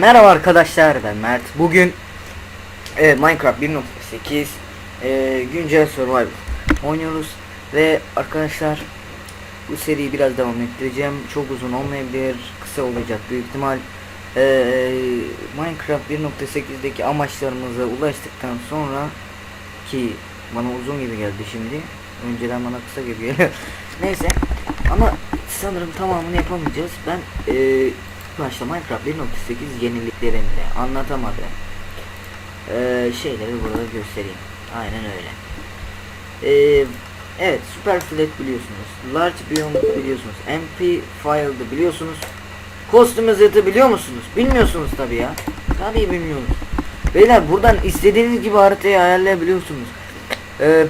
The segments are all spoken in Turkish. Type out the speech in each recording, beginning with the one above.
Merhaba arkadaşlar ben Mert. Bugün e, Minecraft 1.8 e, güncel survival oynuyoruz ve arkadaşlar bu seriyi biraz devam ettireceğim. Çok uzun olmayabilir, kısa olacak büyük ihtimal. E, Minecraft 1.8'deki amaçlarımıza ulaştıktan sonra ki bana uzun gibi geldi şimdi. Önceden bana kısa gibi geliyor. Neyse ama sanırım tamamını yapamayacağız. Ben e, başta Minecraft 1.8 yeniliklerinde anlatamadım. E, şeyleri burada göstereyim. Aynen öyle. E, evet Super Flat biliyorsunuz. Large Biome biliyorsunuz. MP File'dı biliyorsunuz. Customize'ı biliyor musunuz? Bilmiyorsunuz tabi ya. Tabii bilmiyoruz. Beyler buradan istediğiniz gibi haritayı ayarlayabiliyorsunuz. Ee,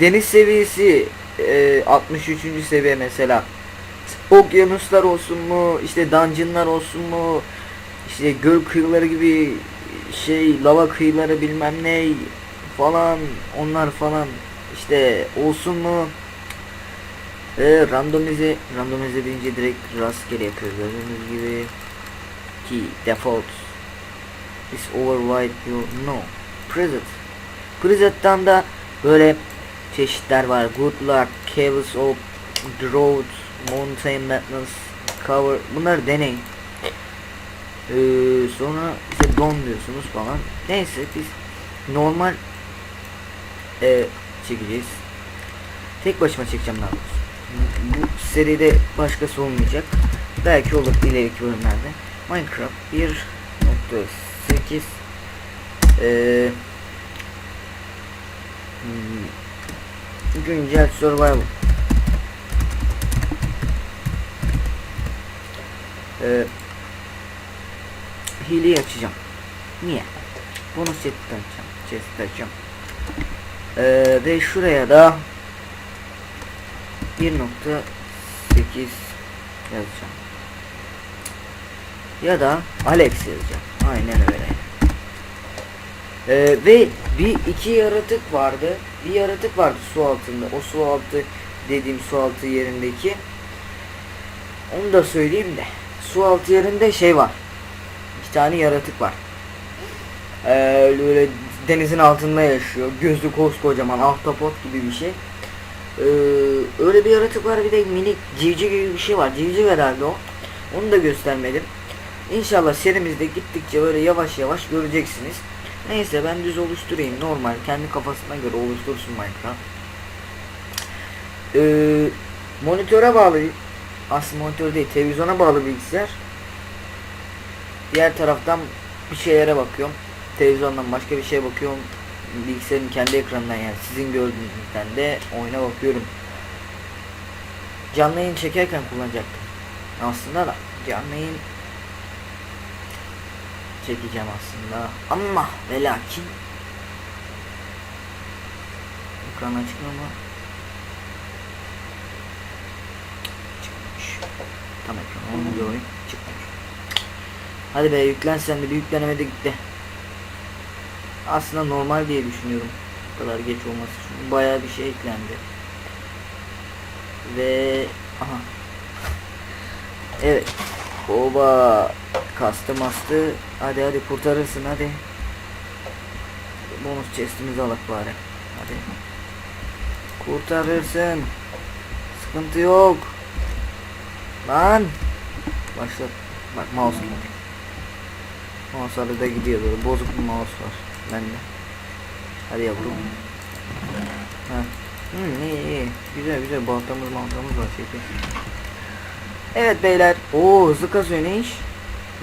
deniz seviyesi e, 63. seviye mesela. Okyanuslar olsun mu, işte dungeonlar olsun mu, işte göl kıyıları gibi şey lava kıyıları bilmem ne falan onlar falan. İşte olsun mu? Ve randomize randomize deyince direkt rastgele yapıyoruz. Gördüğünüz gibi ki default is override your no preset preset'tan da böyle çeşitler var. Good luck caves of drought mountain madness cover bunları deneyin ee, sonra işte don diyorsunuz falan. Neyse biz normal e, çekeceğiz. Tek başıma çekeceğim daha doğrusu. Bu seride başkası olmayacak. Belki olur ileriki bölümlerde. Minecraft 1.8 ee, hmm, güncel survival. Ee, hileyi açacağım niye? Bonus chest açacağım chest açacağım. Ee, ve şuraya da 1.8 yazacağım. Ya da Alex yazacağım. Aynen öyle. Ee, ve bir iki yaratık vardı. Bir yaratık vardı su altında. O su altı dediğim su altı yerindeki. Onu da söyleyeyim de. Su altı yerinde şey var iki tane yaratık var. Ee, böyle denizin altında yaşıyor. Gözü koskocaman ahtapot gibi bir şey. Ee, öyle bir yaratık var bir de minik civciv gibi bir şey var. Civciv herhalde o. Onu da göstermedim. İnşallah serimizde gittikçe böyle yavaş yavaş göreceksiniz. Neyse ben düz oluşturayım. Normal kendi kafasına göre oluştursun Minecraft. Ee, monitöre bağlı aslında monitör değil televizyona bağlı bilgisayar diğer taraftan bir şeylere bakıyorum. Televizyondan başka bir şeye bakıyorum. Bilgisayarın kendi ekranından yani sizin gördüğünüzden de oyuna bakıyorum. Canlı yayın çekerken kullanacaktım. Aslında da canlı yayın çekeceğim aslında. Ama ve lakin ekran açık mı çıkmış. Tam ekran. Oyun çıkmış hadi be yüklen sen de bir yüklenemedi gitti. Aslında normal diye düşünüyorum. Bu kadar geç olması çünkü bayağı bir şey eklendi. Ve aha. Evet. Oba. Kastı mastı. Hadi hadi kurtarırsın hadi. Bonus chestimizi alak bari. Hadi. Kurtarırsın. Sıkıntı yok. Lan! Başla bak mouse arada gidiyor böyle. Bozuk bir mouse var bende. Hadi yavrum. Ha. Hı, iyi iyi güzel güzel. Baltamız baltamız var şey Evet beyler. Oo hızlı kasıyor ne iş?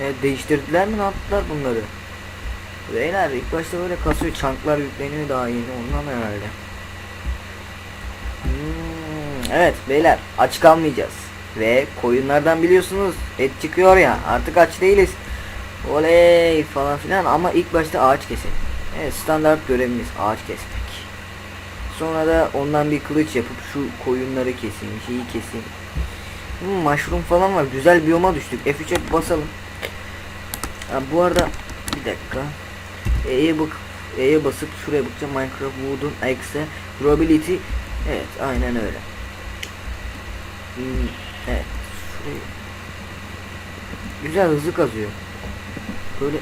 Evet, değiştirdiler mi? Ne yaptılar bunları? Beyler ilk başta böyle kasıyor. Çanklar yükleniyor daha yeni. Ondan herhalde. Hmm, evet beyler. Aç kalmayacağız. Ve koyunlardan biliyorsunuz et çıkıyor ya. Artık aç değiliz. Oley falan filan ama ilk başta ağaç keselim. Evet standart görevimiz ağaç kesmek. Sonra da ondan bir kılıç yapıp şu koyunları keseyim, şeyi keseyim. Hmm, mushroom falan var. Güzel biyoma düştük. F3'e basalım. Ha, bu arada bir dakika. E'ye bak E'ye basıp şuraya bakacağım. Minecraft Wood'un eksi durability. Evet, aynen öyle. Hmm, evet. Şurayı Güzel hızlı kazıyor. Böyle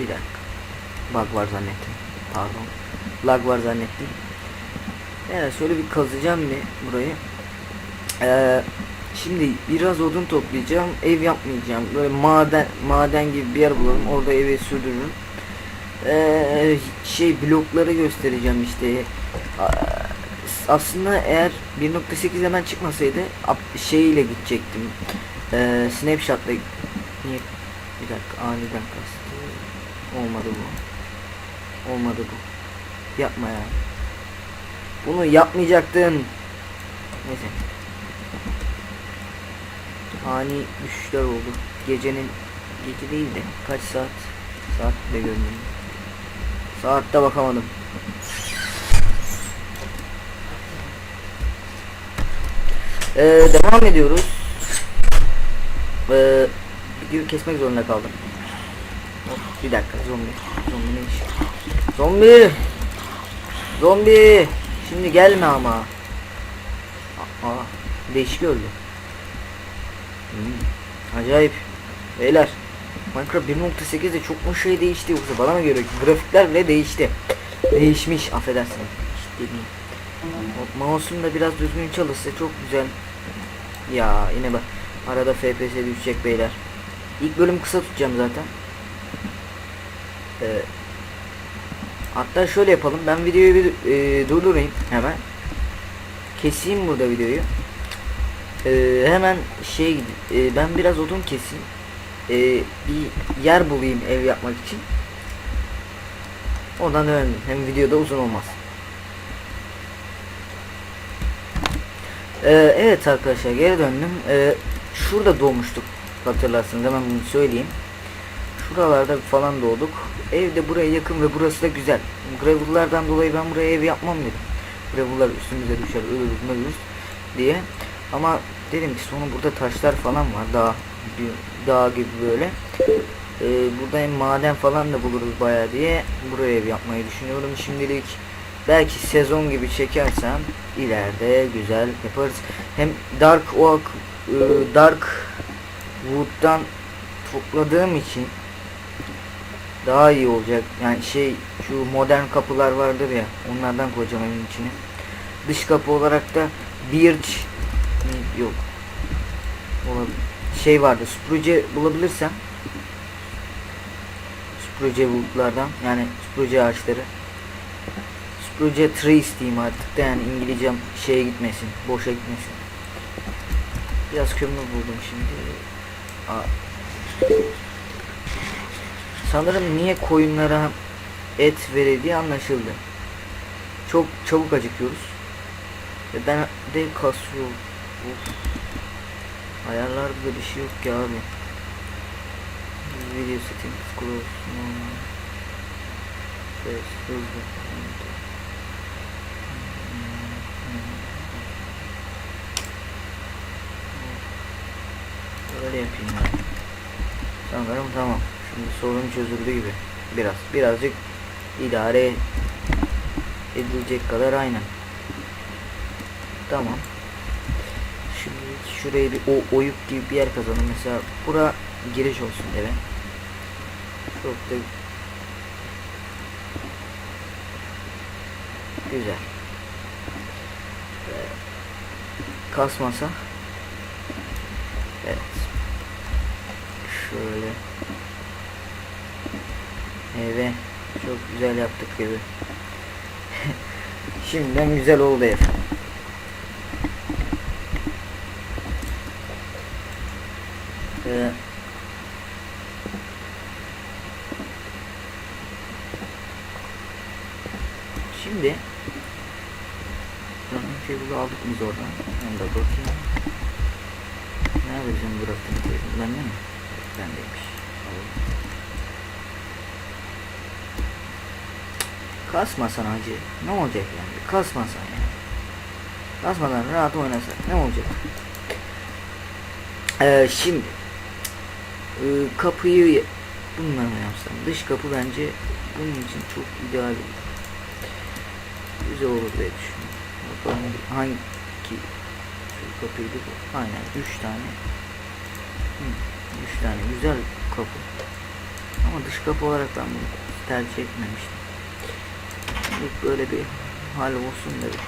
bir dakika. Bug var zannettim. Pardon. Lag var zannettim. Evet şöyle bir kazacağım bir burayı. Ee, şimdi biraz odun toplayacağım. Ev yapmayacağım. Böyle maden maden gibi bir yer bulalım. Orada evi sürdürürüm. Ee, şey blokları göstereceğim işte. Aslında eğer 1.8 hemen çıkmasaydı şeyle gidecektim. Ee, snapshot'la niye bir dakika aniden kastı. Olmadı bu. Olmadı bu. Yapma ya. Bunu yapmayacaktın. Neyse. Ani düşüşler oldu. Gecenin gece değil de kaç saat? Saat de görmedim. Saatte bakamadım. Ee, devam ediyoruz. Ee, kesmek zorunda kaldım. Bir dakika zombi. Zombi ne iş? Zombi. Zombi. Şimdi gelme ama. Aa, değişik öldü. Hmm, acayip. Beyler. Minecraft 1.8'de çok mu şey değişti yoksa bana mı göre grafikler bile değişti. Değişmiş affedersin. Dediğim. Mouse'um da biraz düzgün çalışsa çok güzel. Ya yine bak arada FPS düşecek beyler. İlk bölüm kısa tutacağım zaten. Ee, hatta şöyle yapalım. Ben videoyu bir e, durdurayım hemen. Keseyim burada videoyu. Ee, hemen şey e, ben biraz odun keseyim. Ee, bir yer bulayım ev yapmak için. Ondan dönelim. Hem videoda uzun olmaz. Ee, evet arkadaşlar geri döndüm. Ee, şurada doğmuştuk hatırlarsınız hemen bunu söyleyeyim. Şuralarda falan doğduk. Ev de buraya yakın ve burası da güzel. Gravel'lardan dolayı ben buraya ev yapmam dedim. Gravel'lar üstümüze düşer ölürüz ölürüz diye. Ama dedim ki sonra burada taşlar falan var dağ, dağ gibi böyle. Ee, burada hem maden falan da buluruz bayağı diye buraya ev yapmayı düşünüyorum şimdilik. Belki sezon gibi çekersem ileride güzel yaparız. Hem Dark Oak, e, Dark Wood'dan topladığım için daha iyi olacak. Yani şey şu modern kapılar vardır ya onlardan koyacağım evin içine. Dış kapı olarak da Birch yok. Olabilir. Şey vardı. Spruce bulabilirsem Spruce woodlardan yani spruce ağaçları Spruce trees diyeyim artık da yani İngilizcem şeye gitmesin, boşa gitmesin. Biraz kömür buldum şimdi. Sanırım niye koyunlara et verildiği anlaşıldı. Çok çabuk acıkıyoruz. Ve ben de kasıyor. Of. Ayarlarda da bir şey yok ki abi. Video settings close normal. Ses. Öyle yapayım yani. Sanırım tamam. Şimdi sorun çözüldü gibi. Biraz. Birazcık idare edilecek kadar aynen. Tamam. Şimdi şuraya bir o oyuk gibi bir yer kazalım. Mesela bura giriş olsun eve. Çok da güzel. Kasmasa. Evet. Şöyle. Eve çok güzel yaptık gibi. Şimdiden güzel oldu ev. Ee, şimdi Running table'ı aldık biz oradan. Onu da bakayım. Nerede bizim bıraktığımız table? Bende mi? Bendeymiş. Alalım. Kasmasan hacı. Ne olacak yani? Kasmasan yani. Kasmadan rahat oynasak ne olacak? Ee, şimdi ee, kapıyı bununla mı yapsam? Dış kapı bence bunun için çok ideal olur. Güzel olur diye düşünüyorum. Bakalım hangi şu kapıydı bu? Aynen 3 tane. 3 tane güzel kapı. Ama dış kapı olarak ben bunu tercih etmemiştim. İlk böyle bir hal olsun dedim.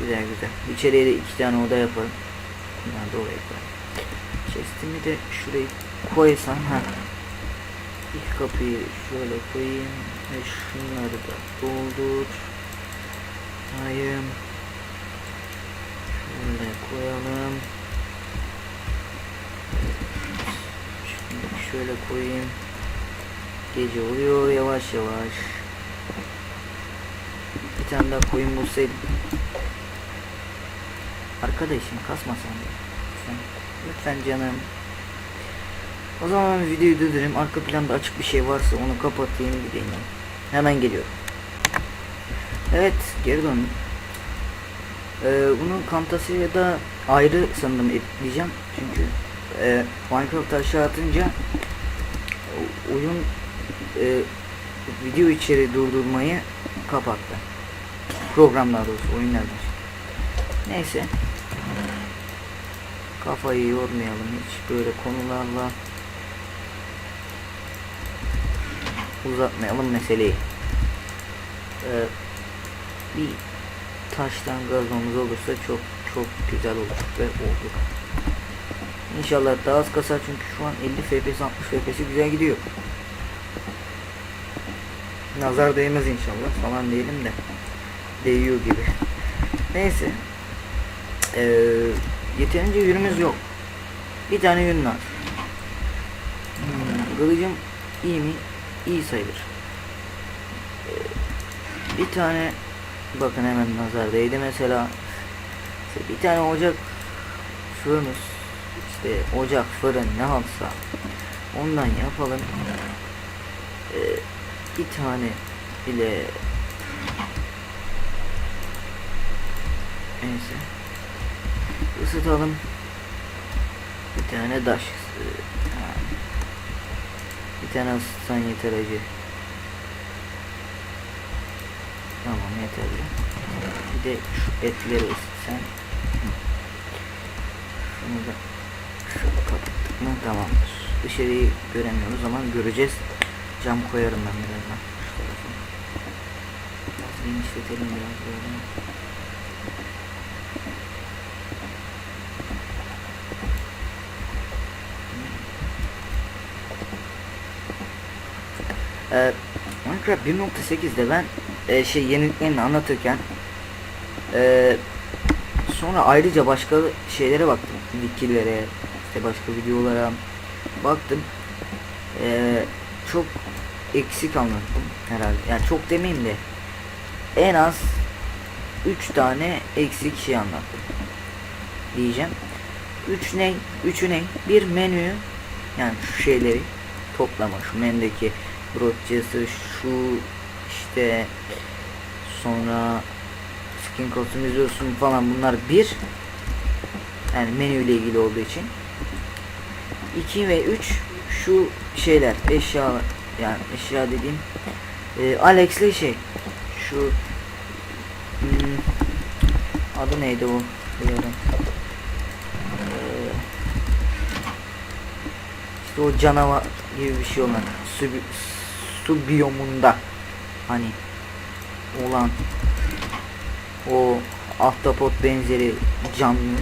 Güzel güzel. İçeriye de iki tane oda yaparım. Bunlar da oraya koyarım. Chest'imi de şuraya koysam ha. İlk kapıyı şöyle koyayım ve şunları da doldur. Hayır. Şöyle koyalım. Şimdi şöyle koyayım. Gece oluyor yavaş yavaş. Bir tane daha koyun bulsaydım. Arkadaşım kasmasan da. Lütfen, lütfen canım. O zaman videoyu durdurayım. Arka planda açık bir şey varsa onu kapatayım gideyim. Hemen geliyorum. Evet geri döndüm. Ee, bunu Camtasia'ya da ayrı sanırım ekleyeceğim. Çünkü e, Minecraft aşağı atınca oyun e, video içeri durdurmayı kapattı. Program daha doğrusu oyunlardan. Neyse. Kafayı yormayalım hiç böyle konularla uzatmayalım meseleyi. Ee, bir taştan gazomuz olursa çok çok güzel olur ve oldu. İnşallah daha az kasar çünkü şu an 50 FPS 60 FPS güzel gidiyor. Nazar değmez inşallah falan diyelim de değiyor gibi. Neyse. Ee, yeterince yünümüz yok. Bir tane yün var. Hmm, kılıcım iyi mi? İyi sayılır. Ee, bir tane bakın hemen nazar değdi mesela. Bir tane ocak fırınız işte ocak fırın ne halsa ondan yapalım. Ee, bir tane bile neyse. Isıtalım bir tane taş ha. bir tane ısıtsan yeter acı. Tamam yeterli bir de şu etleri ısıtsan şunu da mı tamamdır dışarıyı göremiyoruz ama göreceğiz. Cam koyarım ben birazdan şu tarafa biraz genişletelim biraz böyle. Ee, Minecraft 1.8'de ben e, şey yeniliklerini anlatırken e, sonra ayrıca başka şeylere baktım. Wikilere, işte başka videolara baktım. E, çok eksik anlattım herhalde. Yani çok demeyeyim de en az 3 tane eksik şey anlattım. Diyeceğim. 3 ne? 3'ü ne? Bir menü yani şu şeyleri toplama şu menüdeki broadcast'ı şu işte sonra skin customizasyonu falan bunlar bir yani menü ile ilgili olduğu için 2 ve 3 şu şeyler eşya yani eşya dediğim e, Alex'li şey şu hmm, adı neydi o biliyorum Ee, işte o canavar gibi bir şey olan su, su biyomunda hani olan o ahtapot benzeri canlı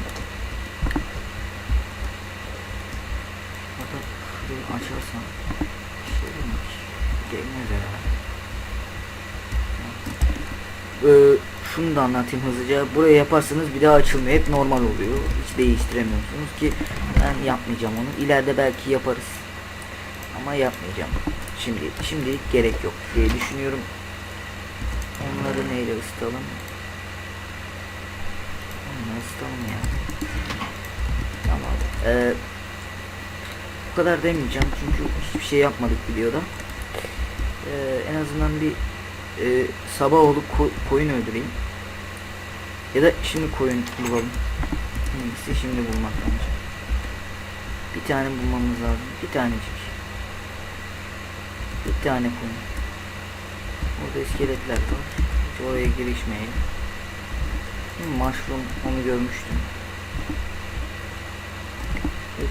Hatta şey olur mu? Gelmez herhalde. Ee, şunu da anlatayım hızlıca. Burayı yaparsanız bir daha açılmıyor. Hep normal oluyor. Hiç değiştiremiyorsunuz ki ben yapmayacağım onu. İleride belki yaparız. Ama yapmayacağım. Şimdi şimdilik gerek yok diye düşünüyorum. Onları neyle ısıtalım? Onları ısıtalım ya. Tamam. Ee, bu kadar demeyeceğim çünkü hiçbir şey yapmadık videoda. Ee, en azından bir e, sabah olup ko- koyun öldüreyim. Ya da şimdi koyun bulalım. Hangisi şimdi bulmak bence. Bir tane bulmamız lazım. Bir tanecik. Bir tane koyun. Orada iskeletler var. Hiç oraya girişmeyelim. Mushroom onu görmüştüm.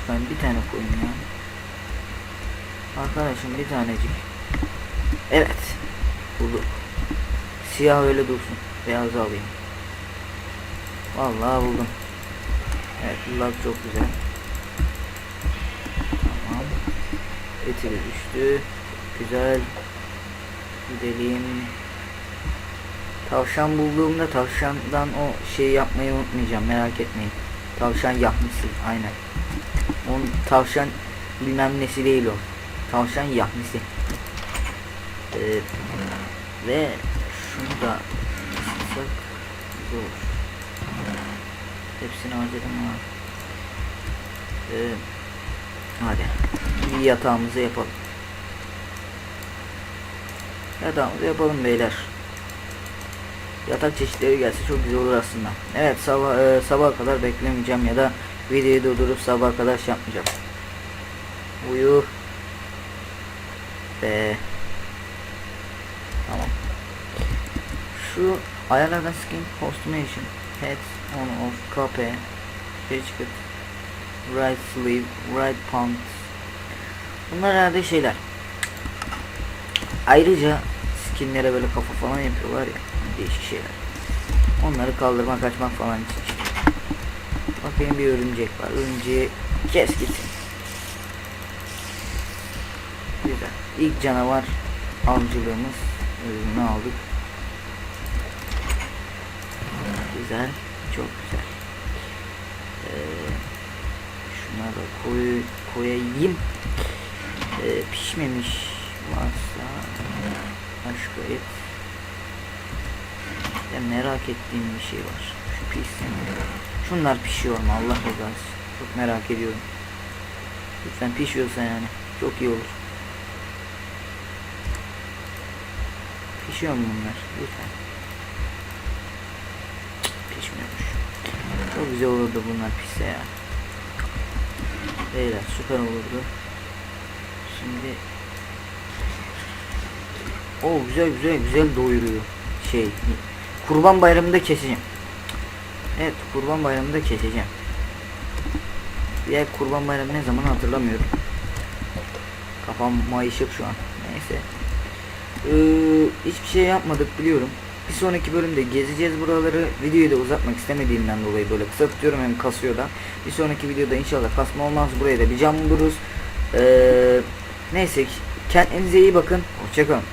Lütfen bir tane koyun ya. Arkadaşım bir tanecik. Evet. Bulduk. Siyah öyle dursun. Beyazı alayım. Vallahi buldum. Evet lag çok güzel. Tamam. Eti de düştü. Güzel. Gidelim. Tavşan bulduğumda tavşandan o şeyi yapmayı unutmayacağım merak etmeyin. Tavşan yapmışsın aynen. Onun tavşan bilmem nesi değil o. Tavşan yapmışsın. Ee, ve şunu da güzel olur. Hepsini harcadım ama. Ee, hadi. Bir yatağımızı yapalım. Yatağımızı yapalım beyler. Yatak çeşitleri gelse çok güzel olur aslında. Evet sabah e, sabaha kadar beklemeyeceğim ya da videoyu durdurup sabaha kadar şey yapmayacağım. Uyu. Ve tamam. Şu ayarlardan skin customization. Head on off. Copy. Jacket right sleeve right pants. Bunlar herhalde şeyler. Ayrıca skinlere böyle kafa falan yapıyorlar ya. Değişik şeyler. Onları kaldırmak kaçmak falan için işte. bakayım bir örümcek var. Örümceği kes gitsin güzel. İlk canavar avcılığımız. Ürünü aldık. Güzel. Çok güzel. Ee, şuna da koy, koyayım. Ee, pişmemiş varsa başka et. Ya merak ettiğim bir şey var. Şu pişsin? Şunlar pişiyor mu? Allah rızası çok merak ediyorum. Lütfen pişiyorsa yani çok iyi olur. Pişiyor mu bunlar? Lütfen. Pişmiyormuş. Çok güzel olurdu bunlar pişse ya. Beyler süper olurdu. Şimdi O güzel güzel güzel doyuruyor. Şey Kurban bayramında keseceğim Evet kurban bayramında keseceğim Diğer kurban bayramı ne zaman hatırlamıyorum Kafam mayışık şu an Neyse ee, Hiçbir şey yapmadık biliyorum bir sonraki bölümde gezeceğiz buraları. Videoyu da uzatmak istemediğimden dolayı böyle kısa tutuyorum hem kasıyor da. Bir sonraki videoda inşallah kasma olmaz. Buraya da bir cam buluruz. Ee, neyse kendinize iyi bakın. Hoşçakalın.